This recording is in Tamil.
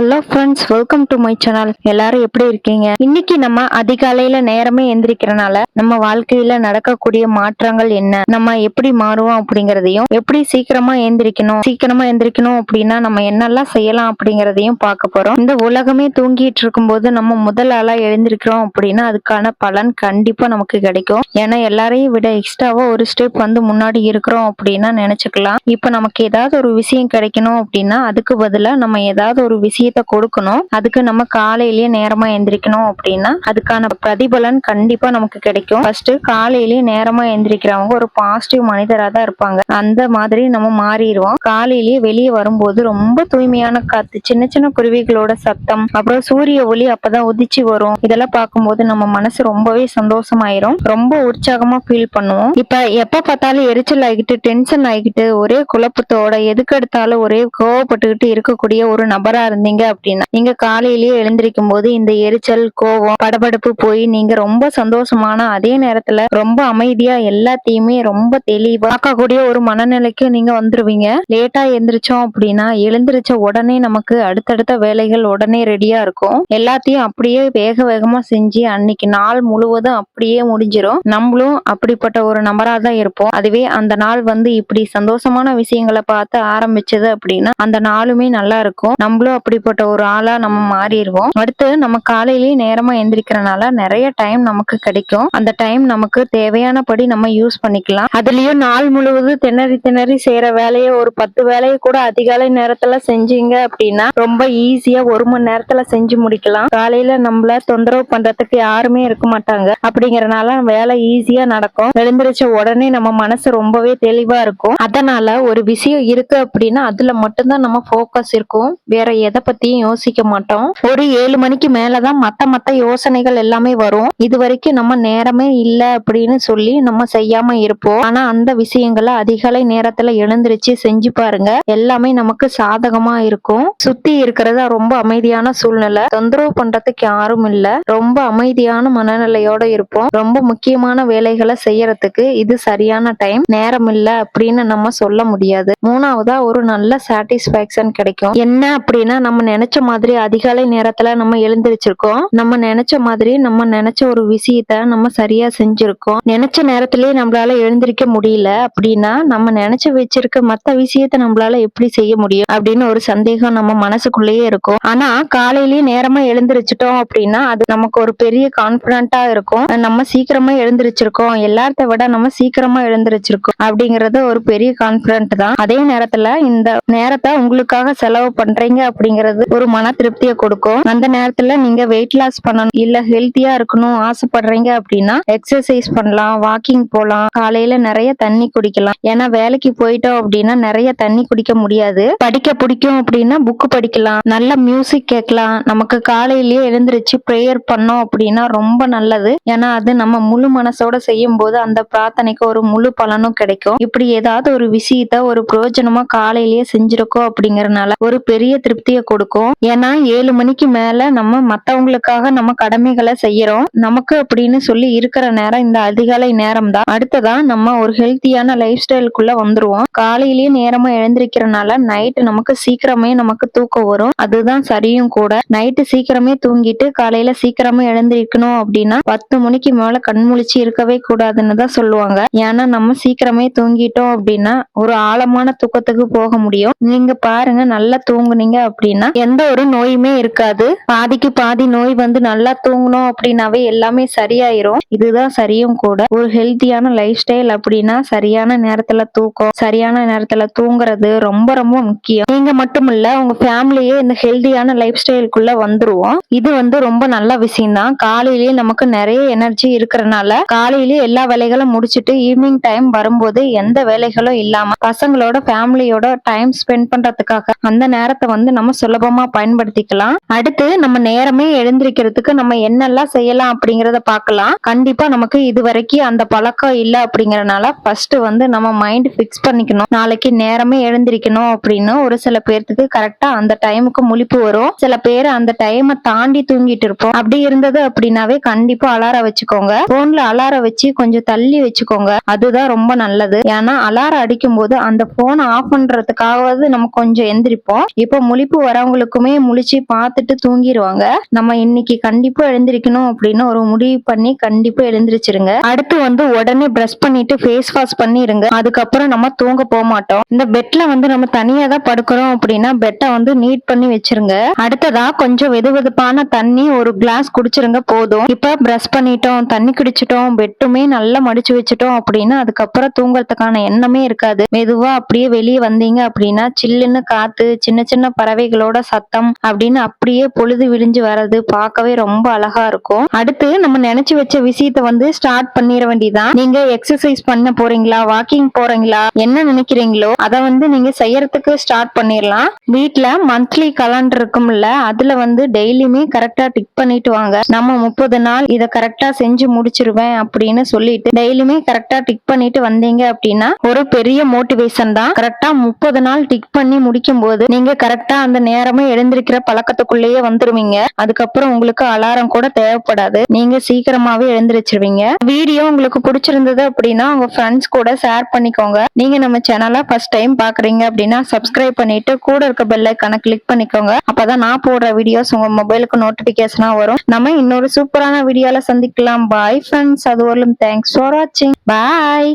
Hello friends welcome to my channel எல்லாரும் எப்படி இருக்கீங்க? இன்னைக்கு நம்ம அதிகாலையில நேரமே எந்திரிக்கிறனால நம்ம வாழ்க்கையில நடக்கக்கூடிய மாற்றங்கள் என்ன? நம்ம எப்படி மாறுவோம் அப்படிங்கறதையும் எப்படி சீக்கிரமா எந்திரிக்கணும் சீக்கிரமா எந்திரிக்கணும் அப்படின்னா நம்ம என்னெல்லாம் செய்யலாம் அப்படிங்கறதையும் பார்க்க போறோம். இந்த உலகமே தூங்கிட்டு இருக்கும்போது நம்ம முதல் ஆளா எழுந்திருக்கிறோம் அப்படின்னா அதுக்கான பலன் கண்டிப்பா நமக்கு கிடைக்கும். ஏன்னா எல்லாரையும் விட எக்ஸ்ட்ராவா ஒரு ஸ்டெப் வந்து முன்னாடி இருக்கிறோம் அப்படின்னா நினைச்சுக்கலாம். இப்ப நமக்கு ஏதாவது ஒரு விஷயம் கிடைக்கணும் அப்படின்னா அதுக்கு பதிலா நம்ம ஏதாவது ஒரு விஷயம் விஷயத்த கொடுக்கணும். அதுக்கு நம்ம காலையிலேயே நேரமா எந்திரிக்கணும் அப்படின்னா அதுக்கான பிரதிபலன் கண்டிப்பா நமக்கு கிடைக்கும். ஃபர்ஸ்ட் காலையிலேயே நேரமா எந்திரிக்கிறவங்க ஒரு பாசிட்டிவ் மனிதரா தான் இருப்பாங்க. அந்த மாதிரி நம்ம மாறிடுவோம். காலையிலேயே வெளியே வரும்போது ரொம்ப தூய்மையான காத்து சின்ன சின்ன குருவிகளோட சத்தம் அப்புறம் சூரிய ஒளி அப்பதான் உதிச்சு வரும். இதெல்லாம் பார்க்கும்போது நம்ம மனசு ரொம்பவே சந்தோஷமாயிரும். ரொம்ப உற்சாகமா ஃபீல் பண்ணுவோம். இப்ப எப்ப பார்த்தாலும் எரிச்சல் ஆகிட்டு டென்ஷன் ஆகிட்டு ஒரே குழப்பத்தோட எதுக்கு எடுத்தாலும் ஒரே கோவப்பட்டுக்கிட்டு இருக்கக்கூடிய ஒரு நபரா இருந்தீங்க அப்படின்னா நீங்க காலையிலேயே எழுந்திருக்கும் போது இந்த எரிச்சல் கோவம் படபடப்பு போய் நீங்க ரொம்ப சந்தோஷமான அதே நேரத்துல ரொம்ப அமைதியா எல்லாத்தையுமே ரொம்ப தெளிவா பார்க்கக்கூடிய ஒரு மனநிலைக்கு நீங்க வந்துருவீங்க. லேட்டா எந்திரிச்சோம் அப்படின்னா எழுந்திரிச்ச உடனே நமக்கு அடுத்தடுத்த வேலைகள் உடனே ரெடியா இருக்கும். எல்லாத்தையும் அப்படியே வேக வேகமா செஞ்சு அன்னைக்கு நாள் முழுவதும் அப்படியே முடிஞ்சிடும் நம்மளும் அப்படிப்பட்ட ஒரு நபரா தான் இருப்போம். அதுவே அந்த நாள் வந்து இப்படி சந்தோஷமான விஷயங்களை பார்த்து ஆரம்பிச்சது அப்படின்னா அந்த நாளுமே நல்லா இருக்கும். நம்மளும் அப்படி அப்படிப்பட்ட ஒரு ஆளா நம்ம மாறிடுவோம். அடுத்து நம்ம காலையிலேயே நேரமா எந்திரிக்கிறனால நிறைய டைம் நமக்கு கிடைக்கும். அந்த டைம் நமக்கு தேவையானபடி நம்ம யூஸ் பண்ணிக்கலாம். அதுலயும் நாள் முழுவதும் திணறி திணறி செய்யற வேலையை ஒரு பத்து வேலையை கூட அதிகாலை நேரத்துல செஞ்சீங்க அப்படின்னா ரொம்ப ஈஸியா ஒரு மணி நேரத்துல செஞ்சு முடிக்கலாம். காலையில நம்மள தொந்தரவு பண்றதுக்கு யாருமே இருக்க மாட்டாங்க. அப்படிங்கறனால வேலை ஈஸியா நடக்கும். எழுந்திரிச்ச உடனே நம்ம மனசு ரொம்பவே தெளிவா இருக்கும். அதனால ஒரு விஷயம் இருக்கு அப்படின்னா அதுல மட்டும்தான் நம்ம ஃபோக்கஸ் இருக்கும். வேற எதை பத்தியும் யோசிக்க மாட்டோம். ஒரு ஏழு மணிக்கு மேலதான் மத்த மத்த யோசனைகள் எல்லாமே வரும். இது வரைக்கும் நம்ம நேரமே இல்ல அப்படின்னு சொல்லி நம்ம செய்யாம இருப்போம். ஆனா அந்த விஷயங்களை அதிகாலை நேரத்துல எழுந்திருச்சு செஞ்சு பாருங்க. எல்லாமே நமக்கு சாதகமா இருக்கும். சுத்தி இருக்கிறதா ரொம்ப அமைதியான சூழ்நிலை. தொந்தரவு பண்றதுக்கு யாரும் இல்ல. ரொம்ப அமைதியான மனநிலையோட இருப்போம். ரொம்ப முக்கியமான வேலைகளை செய்யறதுக்கு இது சரியான டைம். நேரம் இல்ல அப்படின்னு நம்ம சொல்ல முடியாது. மூணாவதா ஒரு நல்ல சாட்டிஸ்பாக்சன் கிடைக்கும். என்ன அப்படின்னா நம்ம நினைச்ச மாதிரி அதிகாலை நேரத்துல நம்ம எழுந்திருச்சிருக்கோம். நம்ம நினைச்ச மாதிரி நம்ம நினைச்ச ஒரு விஷயத்த நம்ம சரியா செஞ்சிருக்கோம். நினைச்ச நேரத்திலேயே நம்மளால எழுந்திருக்க முடியல அப்படின்னா நம்ம நினைச்சு வச்சிருக்க மத்த விஷயத்த நம்மளால எப்படி செய்ய முடியும் அப்படின்னு ஒரு சந்தேகம் நம்ம மனசுக்குள்ளேயே இருக்கும். ஆனா காலையிலேயே நேரமா எழுந்திருச்சிட்டோம் அப்படின்னா அது நமக்கு ஒரு பெரிய கான்பிடண்டா இருக்கும். நம்ம சீக்கிரமா எழுந்திருச்சிருக்கோம். எல்லாத்த விட நம்ம சீக்கிரமா எழுந்திருச்சிருக்கோம் அப்படிங்கறது ஒரு பெரிய கான்பிடன்ட் தான். அதே நேரத்துல இந்த நேரத்தை உங்களுக்காக செலவு பண்றீங்க அப்படிங்கறது ஒரு மன திருப்தியை கொடுக்கும். அந்த நேரத்துல நீங்க வெயிட் லாஸ் பண்ணணும். இல்ல ஹெல்த்தியா இருக்கணும் ஆசைப்படுறீங்க அப்படின்னா எக்ஸசைஸ் பண்ணலாம் வாக்கிங் போலாம். காலையில நிறைய தண்ணி குடிக்கலாம். ஏன்னா வேலைக்கு போயிட்டோம் அப்படின்னா நிறைய தண்ணி குடிக்க முடியாது. படிக்க பிடிக்கும் அப்படின்னா புக்கு படிக்கலாம். நல்ல மியூசிக் கேட்கலாம். நமக்கு காலையிலேயே எழுந்திருச்சு ப்ரேயர் பண்ணோம் அப்படின்னா ரொம்ப நல்லது. ஏன்னா அது நம்ம முழு மனசோட செய்யும் போது அந்த பிரார்த்தனைக்கு ஒரு முழு பலனும் கிடைக்கும். இப்படி ஏதாவது ஒரு விஷயத்த ஒரு பிரயோஜனமா காலையிலேயே செஞ்சிருக்கோம் அப்படிங்கறனால ஒரு பெரிய திருப்தியை கொடுக்கும். ஏன்னா ஏழு மணிக்கு மேல நம்ம மத்தவங்களுக்காக நம்ம கடமைகளை செய்யறோம். நமக்கு அப்படின்னு சொல்லி இருக்கிற நேரம் இந்த அதிகாலை நேரம் தான் அடுத்ததா நம்ம ஒரு ஹெல்த்தியான லைஃப் ஸ்டைலுக்குள்ள வந்துருவோம். காலையிலேயே நேரமா எழுந்திருக்கிறனால நைட்டு நமக்கு சீக்கிரமே நமக்கு தூக்கம் வரும். அதுதான் சரியும் கூட. நைட்டு சீக்கிரமே தூங்கிட்டு காலையில சீக்கிரமே எழுந்திருக்கணும் அப்படின்னா பத்து மணிக்கு மேல கண்முழிச்சு இருக்கவே கூடாதுன்னு தான் சொல்லுவாங்க. ஏன்னா நம்ம சீக்கிரமே தூங்கிட்டோம் அப்படின்னா ஒரு ஆழமான தூக்கத்துக்கு போக முடியும். நீங்க பாருங்க நல்லா தூங்குனீங்க அப்படின்னா எந்த ஒரு நோயுமே இருக்காது. பாதிக்கு பாதி நோய் வந்து நல்லா தூங்கணும் அப்படின்னாவே எல்லாமே சரியாயிரும். இதுதான் சரியும் கூட. ஒரு ஹெல்த்தியான லைஃப் ஸ்டைல் அப்படின்னா சரியான நேரத்துல தூக்கம் சரியான நேரத்துல தூங்குறது ரொம்ப ரொம்ப முக்கியம். நீங்க மட்டும் இல்ல உங்க ஃபேமிலியே இந்த ஹெல்த்தியான லைஃப் ஸ்டைலுக்குள்ள வந்துருவோம். இது வந்து ரொம்ப நல்ல விஷயம் தான் காலையிலேயே நமக்கு நிறைய எனர்ஜி இருக்கிறனால காலையிலேயே எல்லா வேலைகளும் முடிச்சிட்டு ஈவினிங் டைம் வரும்போது எந்த வேலைகளும் இல்லாம பசங்களோட ஃபேமிலியோட டைம் ஸ்பெண்ட் பண்றதுக்காக அந்த நேரத்தை வந்து நம்ம சுலபமா பயன்படுத்திக்கலாம். அடுத்து நம்ம நேரமே எழுந்திருக்கிறதுக்கு நம்ம என்னெல்லாம் செய்யலாம் அப்படிங்கறத பார்க்கலாம். கண்டிப்பா நமக்கு இது வரைக்கும் அந்த பழக்கம் இல்ல அப்படிங்கறனால ஃபர்ஸ்ட் வந்து நம்ம மைண்ட் ஃபிக்ஸ் பண்ணிக்கணும். நாளைக்கு நேரமே எழுந்திருக்கணும் அப்படின்னு ஒரு சில பேர்த்துக்கு கரெக்டா அந்த டைமுக்கு முழிப்பு வரும். சில பேர் அந்த டைமை தாண்டி தூங்கிட்டு இருப்போம். அப்படி இருந்தது அப்படின்னாவே கண்டிப்பா அலாரம் வச்சுக்கோங்க. போன்ல அலாரம் வச்சு கொஞ்சம் தள்ளி வச்சுக்கோங்க. அதுதான் ரொம்ப நல்லது. ஏன்னா அலாரம் அடிக்கும் போது அந்த போனை ஆஃப் பண்றதுக்காகவது நம்ம கொஞ்சம் எந்திரிப்போம். இப்போ முழிப்பு வரவங்க மத்தவங்களுக்குமே முழிச்சு பார்த்துட்டு தூங்கிடுவாங்க நம்ம இன்னைக்கு கண்டிப்பா எழுந்திருக்கணும் அப்படின்னு ஒரு முடிவு பண்ணி கண்டிப்பா எழுந்திருச்சிருங்க. அடுத்து வந்து உடனே பிரஷ் பண்ணிட்டு ஃபேஸ் வாஷ் பண்ணிருங்க. அதுக்கப்புறம் நம்ம தூங்க போக மாட்டோம். இந்த பெட்ல வந்து நம்ம தனியா தான் படுக்கிறோம் அப்படின்னா பெட்டை வந்து நீட் பண்ணி வச்சிருங்க. அடுத்ததா கொஞ்சம் வெது வெதுப்பான தண்ணி ஒரு கிளாஸ் குடிச்சிருங்க போதும். இப்ப பிரஷ் பண்ணிட்டோம் தண்ணி குடிச்சிட்டோம் பெட்டுமே நல்லா மடிச்சு வச்சுட்டோம் அப்படின்னா அதுக்கப்புறம் தூங்குறதுக்கான எண்ணமே இருக்காது. மெதுவா அப்படியே வெளியே வந்தீங்க அப்படின்னா சில்லுன்னு காத்து சின்ன சின்ன பறவைகளோட சத்தம் அப்படின்னு அப்படியே பொழுது விடிஞ்சு வர்றது பார்க்கவே ரொம்ப அழகா இருக்கும். அடுத்து நம்ம நினைச்சு வச்ச விஷயத்த வந்து ஸ்டார்ட் பண்ணிட வேண்டியதான் நீங்க எக்ஸசைஸ் பண்ண போறீங்களா? வாக்கிங் போறீங்களா? என்ன நினைக்கிறீங்களோ அதை வந்து நீங்க செய்யறதுக்கு ஸ்டார்ட் பண்ணிடலாம். வீட்டுல மந்த்லி கலண்டர் இருக்கும்ல அதுல வந்து டெய்லியுமே கரெக்டா டிக் பண்ணிட்டு வாங்க. நம்ம முப்பது நாள் இதை கரெக்டா செஞ்சு முடிச்சிருவேன் அப்படின்னு சொல்லிட்டு டெய்லியுமே கரெக்டா டிக் பண்ணிட்டு வந்தீங்க அப்படின்னா ஒரு பெரிய மோட்டிவேஷன் தான். கரெக்டா முப்பது நாள் டிக் பண்ணி முடிக்கும் போது நீங்க கரெக்டா அந்த நேரம் நேரமும் எழுந்திருக்கிற பழக்கத்துக்குள்ளேயே வந்துருவீங்க. அதுக்கப்புறம் உங்களுக்கு அலாரம் கூட தேவைப்படாது. நீங்க சீக்கிரமாவே எழுந்திருச்சிருவீங்க. வீடியோ உங்களுக்கு பிடிச்சிருந்தது அப்படின்னா உங்க ஃப்ரெண்ட்ஸ் கூட ஷேர் பண்ணிக்கோங்க. நீங்க நம்ம சேனலை ஃபர்ஸ்ட் டைம் பாக்குறீங்க அப்படின்னா சப்ஸ்கிரைப் பண்ணிட்டு கூட இருக்க பெல் ஐக்கான கிளிக் பண்ணிக்கோங்க. அப்பதான் நான் போடுற வீடியோஸ் உங்க மொபைலுக்கு நோட்டிபிகேஷனா வரும். நம்ம இன்னொரு சூப்பரான வீடியோல சந்திக்கலாம். பாய் ஃப்ரெண்ட்ஸ் அது வரலும் தேங்க்ஸ் ஃபார் வாட்சிங் பாய்